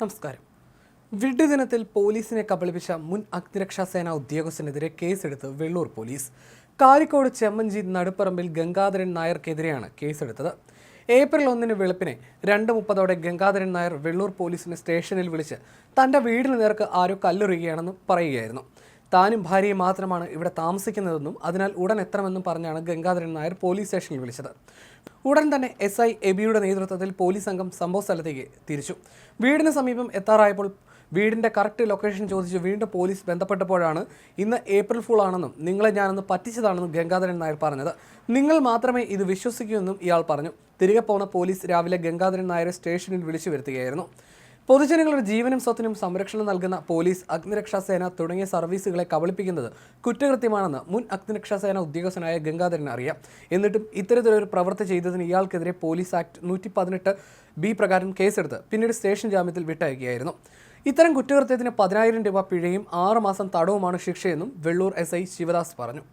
നമസ്കാരം. ദിനത്തിൽ പോലീസിനെ കബളിപ്പിച്ച മുൻ അഗ്നിരക്ഷാ സേന ഉദ്യോഗസ്ഥനെതിരെ കേസെടുത്ത് വെള്ളൂർ പോലീസ്. കാരിക്കോട് ചെമ്മഞ്ചി നടുപ്പറമ്പിൽ ഗംഗാധരൻ നായർക്കെതിരെയാണ് കേസെടുത്തത്. ഏപ്രിൽ ഒന്നിന് വെളുപ്പിനെ രണ്ട് മുപ്പതോടെ ഗംഗാധരൻ നായർ വെള്ളൂർ പോലീസിനെ സ്റ്റേഷനിൽ വിളിച്ച് തന്റെ വീടിന് നേർക്ക് ആരോ കല്ലെറിയുകയാണെന്ന് പറയുകയായിരുന്നു. താനും ഭാര്യയും മാത്രമാണ് ഇവിടെ താമസിക്കുന്നതെന്നും അതിനാൽ ഉടൻ എത്തണമെന്നും പറഞ്ഞാണ് ഗംഗാധരൻ നായർ പോലീസ് സ്റ്റേഷനിൽ വിളിച്ചത്. ഉടൻ തന്നെ എസ് ഐ എബിയുടെ നേതൃത്വത്തിൽ പോലീസ് സംഘം സംഭവ സ്ഥലത്തേക്ക് തിരിച്ചു. വീടിന് സമീപം എത്താറായപ്പോൾ വീടിന്റെ കറക്റ്റ് ലൊക്കേഷൻ ചോദിച്ച് വീണ്ടും പോലീസ് ബന്ധപ്പെട്ടപ്പോഴാണ് ഇന്ന് ഏപ്രിൽ ഫുൾ ആണെന്നും നിങ്ങളെ ഞാനൊന്ന് പറ്റിച്ചതാണെന്നും ഗംഗാധരൻ നായർ പറഞ്ഞത്. നിങ്ങൾ മാത്രമേ ഇത് വിശ്വസിക്കൂ എന്നും ഇയാൾ പറഞ്ഞു. തിരികെ പോണ പോലീസ് രാവിലെ ഗംഗാധരൻ നായരെ സ്റ്റേഷനിൽ വിളിച്ചു വരുത്തുകയായിരുന്നു. പൊതുജനങ്ങളുടെ ജീവനും സ്വത്തിനും സംരക്ഷണം നൽകുന്ന പോലീസ് അഗ്നിരക്ഷാസേന തുടങ്ങിയ സർവീസുകളെ കബളിപ്പിക്കുന്നത് കുറ്റകൃത്യമാണെന്ന് മുൻ അഗ്നിരക്ഷാസേന ഉദ്യോഗസ്ഥനായ ഗംഗാധരൻ അറിയാം. എന്നിട്ടും ഇത്തരത്തിലൊരു പ്രവൃത്തി ചെയ്തതിന് ഇയാൾക്കെതിരെ പോലീസ് ആക്ട് നൂറ്റി പതിനെട്ട് ബി പ്രകാരം കേസെടുത്ത് പിന്നീട് സ്റ്റേഷൻ ജാമ്യത്തിൽ വിട്ടയക്കുകയായിരുന്നു. ഇത്തരം കുറ്റകൃത്യത്തിന് പതിനായിരം രൂപ പിഴയും ആറുമാസം തടവുമാണ് ശിക്ഷയെന്നും വെള്ളൂർ എസ് ഐ ശിവദാസ് പറഞ്ഞു.